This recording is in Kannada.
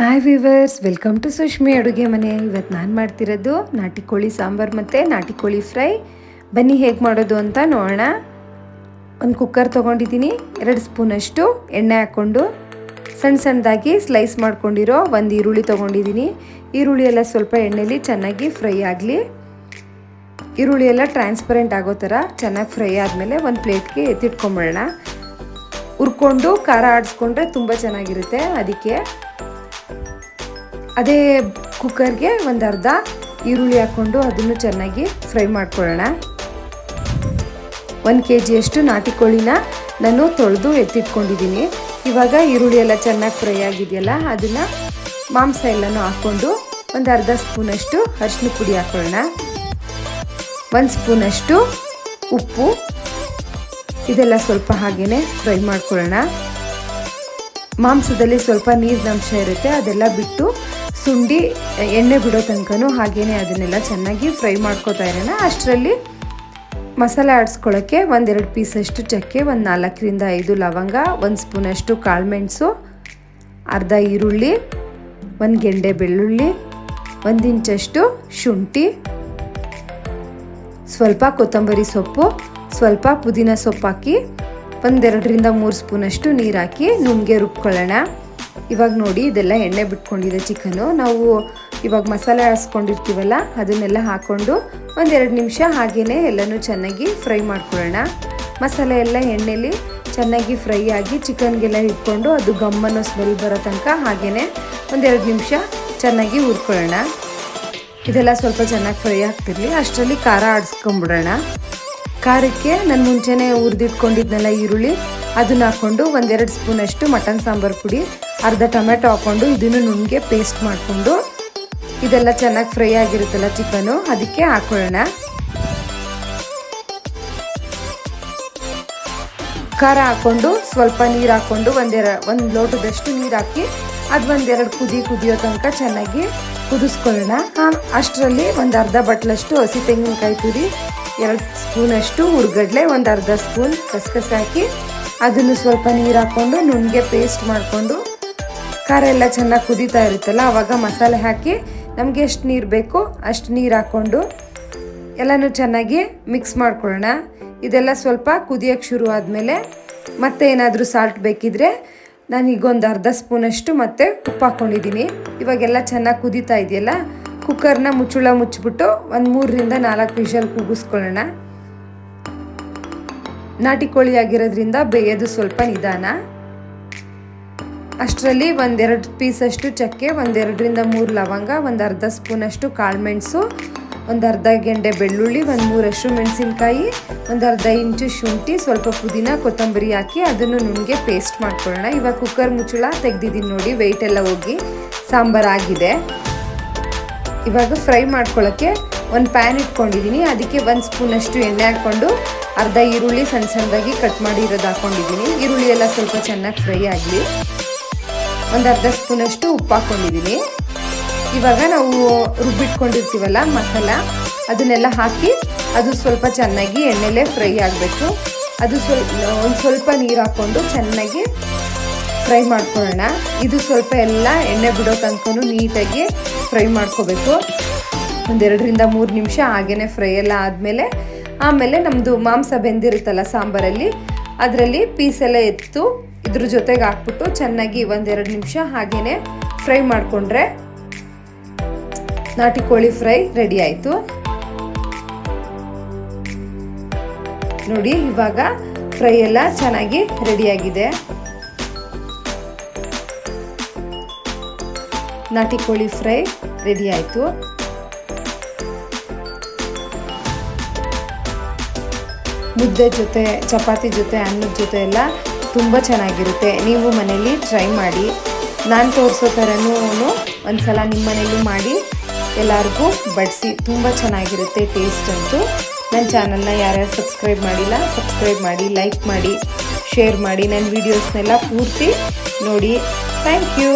Hi viewers welcome to Sushmi ಅಡುಗೆ ಮನೆ ಇವತ್ತು ನಾನು ಮಾಡ್ತಿರೋದು ನಾಟಿ ಕೋಳಿ ಸಾಂಬಾರು ಮತ್ತು ನಾಟಿ ಕೋಳಿ ಫ್ರೈ. ಬನ್ನಿ ಹೇಗೆ ಮಾಡೋದು ಅಂತ ನೋಡೋಣ. ಒಂದು ಕುಕ್ಕರ್ ತೊಗೊಂಡಿದ್ದೀನಿ, ಎರಡು ಸ್ಪೂನಷ್ಟು ಎಣ್ಣೆ ಹಾಕ್ಕೊಂಡು. ಸಣ್ಣ ಸಣ್ಣದಾಗಿ ಸ್ಲೈಸ್ ಮಾಡ್ಕೊಂಡಿರೋ ಒಂದು ಈರುಳ್ಳಿ ತೊಗೊಂಡಿದ್ದೀನಿ. ಈರುಳ್ಳಿ ಎಲ್ಲ ಸ್ವಲ್ಪ ಎಣ್ಣೆಲಿ ಚೆನ್ನಾಗಿ ಫ್ರೈ ಆಗಲಿ. ಈರುಳ್ಳಿ ಎಲ್ಲ ಟ್ರಾನ್ಸ್ಪರೆಂಟ್ ಆಗೋ ಥರ ಚೆನ್ನಾಗಿ ಫ್ರೈ ಆದಮೇಲೆ ಒಂದು ಪ್ಲೇಟ್ಗೆ ಎತ್ತಿಟ್ಕೊಂಬಿಡೋಣ ಹುರ್ಕೊಂಡು ಖಾರ ಆಡಿಸ್ಕೊಂಡ್ರೆ ತುಂಬ ಚೆನ್ನಾಗಿರುತ್ತೆ. ಅದಕ್ಕೆ ಅದೇ ಕುಕ್ಕರ್ಗೆ ಒಂದು ಅರ್ಧ ಈರುಳ್ಳಿ ಹಾಕ್ಕೊಂಡು ಅದನ್ನು ಚೆನ್ನಾಗಿ ಫ್ರೈ ಮಾಡ್ಕೊಳ್ಳೋಣ. ಒಂದು ಕೆ ಜಿಯಷ್ಟು ನಾಟಿ ಕೋಳಿನ ನಾನು ತೊಳೆದು ಎತ್ತಿಟ್ಕೊಂಡಿದ್ದೀನಿ. ಇವಾಗ ಈರುಳ್ಳಿ ಎಲ್ಲ ಚೆನ್ನಾಗಿ ಫ್ರೈ ಆಗಿದೆಯಲ್ಲ, ಅದನ್ನು ಮಾಂಸ ಎಲ್ಲನೂ ಹಾಕ್ಕೊಂಡು ಒಂದು ಅರ್ಧ ಸ್ಪೂನಷ್ಟು ಅರಿಶಿನ ಪುಡಿ ಹಾಕೊಳ್ಳೋಣ ಒಂದು ಸ್ಪೂನಷ್ಟು ಉಪ್ಪು, ಇದೆಲ್ಲ ಸ್ವಲ್ಪ ಹಾಗೆಯೇ ಫ್ರೈ ಮಾಡ್ಕೊಳ್ಳೋಣ. ಮಾಂಸದಲ್ಲಿ ಸ್ವಲ್ಪ ನೀರಿನಂಶ ಇರುತ್ತೆ, ಅದೆಲ್ಲ ಬಿಟ್ಟು ಸುಂಡಿ ಎಣ್ಣೆ ಬಿಡೋ ತನಕನೂ ಹಾಗೇನೆ ಅದನ್ನೆಲ್ಲ ಚೆನ್ನಾಗಿ ಫ್ರೈ ಮಾಡ್ಕೋತಾ ಇರೋಣ. ಅಷ್ಟರಲ್ಲಿ ಮಸಾಲೆ ಆಡಿಸ್ಕೊಳ್ಳೋಕ್ಕೆ ಒಂದೆರಡು ಪೀಸಷ್ಟು ಚಕ್ಕೆ, ಒಂದು ನಾಲ್ಕರಿಂದ ಐದು ಲವಂಗ, ಒಂದು ಸ್ಪೂನಷ್ಟು ಕಾಳುಮೆಣಸು, ಅರ್ಧ ಈರುಳ್ಳಿ, ಒಂದು ಗೆಂಡೆ ಬೆಳ್ಳುಳ್ಳಿ, ಒಂದು ಇಂಚಷ್ಟು ಶುಂಠಿ, ಸ್ವಲ್ಪ ಕೊತ್ತಂಬರಿ ಸೊಪ್ಪು, ಸ್ವಲ್ಪ ಪುದೀನ ಸೊಪ್ಪು ಹಾಕಿ ಒಂದೆರಡರಿಂದ ಮೂರು ಸ್ಪೂನಷ್ಟು ನೀರು ಹಾಕಿ ನುಂಗೆ ರುಬ್ಕೊಳ್ಳೋಣ. ಇವಾಗ ನೋಡಿ ಇದೆಲ್ಲ ಎಣ್ಣೆ ಬಿಟ್ಕೊಂಡಿದೆ ಚಿಕನು. ನಾವು ಇವಾಗ ಮಸಾಲೆ ಹಾಸ್ಕೊಂಡಿರ್ತೀವಲ್ಲ, ಅದನ್ನೆಲ್ಲ ಹಾಕ್ಕೊಂಡು ಒಂದೆರಡು ನಿಮಿಷ ಹಾಗೆಯೇ ಎಲ್ಲನೂ ಚೆನ್ನಾಗಿ ಫ್ರೈ ಮಾಡ್ಕೊಳ್ಳೋಣ. ಮಸಾಲೆ ಎಲ್ಲ ಎಣ್ಣೆಲಿ ಚೆನ್ನಾಗಿ ಫ್ರೈ ಆಗಿ ಚಿಕನ್ಗೆಲ್ಲ ಇಟ್ಕೊಂಡು ಅದು ಗಮ್ಮನ್ನು ಸ್ಮೆಲ್ ಬರೋ ತನಕ ಹಾಗೆಯೇ ಒಂದೆರಡು ನಿಮಿಷ ಚೆನ್ನಾಗಿ ಹುರ್ಕೊಳ್ಳೋಣ. ಇದೆಲ್ಲ ಸ್ವಲ್ಪ ಚೆನ್ನಾಗಿ ಫ್ರೈ ಆಗ್ತಿರಲಿ, ಅಷ್ಟರಲ್ಲಿ ಖಾರ ಆಡಿಸ್ಕೊಂಬಿಡೋಣ. ಖಾರಕ್ಕೆ ನಾನು ಮುಂಚೆನೇ ಹುರಿದಿಟ್ಕೊಂಡಿದ್ನಲ್ಲ ಈರುಳ್ಳಿ ಅದನ್ನ ಹಾಕ್ಕೊಂಡು ಒಂದೆರಡು ಸ್ಪೂನಷ್ಟು ಮಟನ್ ಸಾಂಬಾರು ಪುಡಿ, ಅರ್ಧ ಟೊಮೆಟೊ ಹಾಕ್ಕೊಂಡು ಇದನ್ನು ನುಣ್ಣಗೆ ಪೇಸ್ಟ್ ಮಾಡಿಕೊಂಡು, ಇದೆಲ್ಲ ಚೆನ್ನಾಗಿ ಫ್ರೈ ಆಗಿರುತ್ತಲ್ಲ ಚಿಕನು, ಅದಕ್ಕೆ ಹಾಕೊಳ್ಳೋಣ. ಖಾರ ಹಾಕ್ಕೊಂಡು ಸ್ವಲ್ಪ ನೀರು ಹಾಕ್ಕೊಂಡು ಒಂದೆರ, ಒಂದು ಲೋಟದಷ್ಟು ನೀರು ಹಾಕಿ ಅದು ಒಂದೆರಡು ಕುದಿ ಕುದಿಯೋ ತನಕ ಚೆನ್ನಾಗಿ ಕುದಿಸ್ಕೊಳ್ಳೋಣ. ಅಷ್ಟರಲ್ಲಿ ಒಂದು ಅರ್ಧ ಬಟ್ಲಷ್ಟು ಹಸಿ ತೆಂಗಿನಕಾಯಿ ತುರಿ, ಎರಡು ಸ್ಪೂನಷ್ಟು ಹುರ್ಗಡ್ಲೆ ಒಂದು ಅರ್ಧ ಸ್ಪೂನ್ ಕಸಕಸೆ ಹಾಕಿ ಅದನ್ನು ಸ್ವಲ್ಪ ನೀರು ಹಾಕ್ಕೊಂಡು ನುಣ್ಣಗೆ ಪೇಸ್ಟ್ ಮಾಡಿಕೊಂಡು ಖಾರ ಎಲ್ಲ ಚೆನ್ನಾಗಿ ಕುದೀತಾ ಇರುತ್ತಲ್ಲ ಆವಾಗ ಮಸಾಲೆ ಹಾಕಿ ನಮಗೆ ಎಷ್ಟು ನೀರು ಬೇಕೋ ಅಷ್ಟು ನೀರು ಹಾಕ್ಕೊಂಡು ಎಲ್ಲನೂ ಚೆನ್ನಾಗಿ ಮಿಕ್ಸ್ ಮಾಡ್ಕೊಳ್ಳೋಣ. ಇದೆಲ್ಲ ಸ್ವಲ್ಪ ಕುದಿಯೋಕ್ಕೆ ಶುರು ಆದಮೇಲೆ ಮತ್ತೆ ಏನಾದರೂ ಸಾಲ್ಟ್ ಬೇಕಿದ್ರೆ ನಾನು ಈಗ ಒಂದು ಅರ್ಧ ಸ್ಪೂನಷ್ಟು ಮತ್ತೆ ಉಪ್ಪು ಹಾಕ್ಕೊಂಡಿದ್ದೀನಿ ಇವಾಗೆಲ್ಲ ಚೆನ್ನಾಗಿ ಕುದೀತಾ ಇದೆಯಲ್ಲ ಕುಕ್ಕರ್ನ ಮುಚ್ಚುಳ ಮುಚ್ಚಿಬಿಟ್ಟು ಒಂದು ಮೂರರಿಂದ ನಾಲ್ಕು ವಿಷಲ್ ಕೂಗಿಸ್ಕೊಳ್ಳೋಣ ನಾಟಿ ಕೋಳಿ ಆಗಿರೋದ್ರಿಂದ ಬೇಯೋದು ಸ್ವಲ್ಪ ನಿಧಾನ. ಅಷ್ಟರಲ್ಲಿ ಒಂದೆರಡು ಪೀಸಷ್ಟು ಚಕ್ಕೆ, ಒಂದೆರಡರಿಂದ ಮೂರು ಲವಂಗ, ಒಂದು ಅರ್ಧ ಸ್ಪೂನಷ್ಟು ಕಾಳುಮೆಣಸು ಒಂದು ಅರ್ಧ ಗೆಂಡೆ ಬೆಳ್ಳುಳ್ಳಿ, ಒಂದು ಮೂರಷ್ಟು ಮೆಣಸಿನ್ಕಾಯಿ, ಒಂದು ಅರ್ಧ ಇಂಚು ಶುಂಠಿ, ಸ್ವಲ್ಪ ಪುದೀನ, ಕೊತ್ತಂಬರಿ ಹಾಕಿ ಅದನ್ನು ನುಣ್ಣಗೆ ಪೇಸ್ಟ್ ಮಾಡ್ಕೊಳ್ಳೋಣ. ಇವಾಗ ಕುಕ್ಕರ್ ಮುಚ್ಚಳ, ತೆಗ್ದಿದ್ದೀನಿ ನೋಡಿ ವೆಯ್ಟ್ ಎಲ್ಲ ಹೋಗಿ ಸಾಂಬಾರಾಗಿದೆ ಇವಾಗ ಫ್ರೈ ಮಾಡ್ಕೊಳ್ಳೋಕ್ಕೆ ಒಂದು ಪ್ಯಾನ್ ಇಟ್ಕೊಂಡಿದ್ದೀನಿ. ಅದಕ್ಕೆ ಒಂದು ಸ್ಪೂನಷ್ಟು ಎಣ್ಣೆ ಹಾಕ್ಕೊಂಡು ಅರ್ಧ ಈರುಳ್ಳಿ ಸಣ್ಣ ಸಣ್ಣದಾಗಿ ಕಟ್ ಮಾಡಿ ಇರೋದು ಹಾಕ್ಕೊಂಡಿದ್ದೀನಿ ಈರುಳ್ಳಿ ಎಲ್ಲ ಸ್ವಲ್ಪ ಚೆನ್ನಾಗಿ ಫ್ರೈ ಆಗಲಿ. ಒಂದು ಅರ್ಧ ಸ್ಪೂನಷ್ಟು ಉಪ್ಪು ಹಾಕ್ಕೊಂಡಿದ್ದೀನಿ ಇವಾಗ ನಾವು ರುಬ್ಬಿಟ್ಕೊಂಡಿರ್ತೀವಲ್ಲ ಮಸಾಲ, ಅದನ್ನೆಲ್ಲ ಹಾಕಿ ಅದು ಸ್ವಲ್ಪ ಚೆನ್ನಾಗಿ ಎಣ್ಣೆಲೇ ಫ್ರೈ ಆಗಬೇಕು. ಅದು ಸ್ವಲ್ಪ ಒಂದು ಸ್ವಲ್ಪ ನೀರು ಹಾಕ್ಕೊಂಡು ಚೆನ್ನಾಗಿ ಫ್ರೈ ಮಾಡ್ಕೊಳ್ಳೋಣ. ಇದು ಸ್ವಲ್ಪ ಎಲ್ಲ ಎಣ್ಣೆ ಬಿಡೋ ತನಕ ನೀಟಾಗಿ ಫ್ರೈ ಮಾಡ್ಕೋಬೇಕು. ಒಂದೆರಡರಿಂದ ಮೂರು ನಿಮಿಷ ಹಾಗೇ ಫ್ರೈ ಎಲ್ಲ ಆದಮೇಲೆ, ಆಮೇಲೆ ನಮ್ಮದು ಮಾಂಸ ಬೆಂದಿರುತ್ತಲ್ಲ ಸಾಂಬಾರಲ್ಲಿ, ಅದರಲ್ಲಿ ಪೀಸೆಲ್ಲ ಎತ್ತು, ಇದ್ರ ಜೊತೆಗೆ ಹಾಕ್ಬಿಟ್ಟು ಚೆನ್ನಾಗಿ ಒಂದೆರಡು ನಿಮಿಷ ಹಾಗೇ ಫ್ರೈ ಮಾಡಿಕೊಂಡ್ರೆ ನಾಟಿ ಕೋಳಿ ಫ್ರೈ ರೆಡಿ ಆಯಿತು. ನೋಡಿ, ಇವಾಗ ಫ್ರೈ ಎಲ್ಲ ಚೆನ್ನಾಗಿ ರೆಡಿಯಾಗಿದೆ ನಾಟಿ ಕೋಳಿ ಫ್ರೈ ರೆಡಿ ಆಯಿತು. ಮುದ್ದೆ ಜೊತೆ, ಚಪಾತಿ ಜೊತೆ, ಅನ್ನದ ಜೊತೆ ಎಲ್ಲ ತುಂಬ ಚೆನ್ನಾಗಿರುತ್ತೆ. ನೀವು ಮನೇಲಿ ಟ್ರೈ ಮಾಡಿ. ನಾನು ತೋರಿಸೋ ಥರನೂ ಒಂದು ಸಲ ನಿಮ್ಮ ಮನೇಲೂ ಮಾಡಿ. ಎಲ್ಲರಿಗೂ ಬಡಿಸಿ. ತುಂಬ ಚೆನ್ನಾಗಿರುತ್ತೆ ಟೇಸ್ಟ್ ಅಂತೂ. ನನ್ನ ಚಾನಲ್ನ ಯಾರ್ಯಾರು ಸಬ್ಸ್ಕ್ರೈಬ್ ಮಾಡಿಲ್ಲ ಸಬ್ಸ್ಕ್ರೈಬ್ ಮಾಡಿ ಲೈಕ್ ಮಾಡಿ ಶೇರ್ ಮಾಡಿ. ನನ್ನ ವೀಡಿಯೋಸ್ನೆಲ್ಲ ಪೂರ್ತಿ ನೋಡಿ. Thank you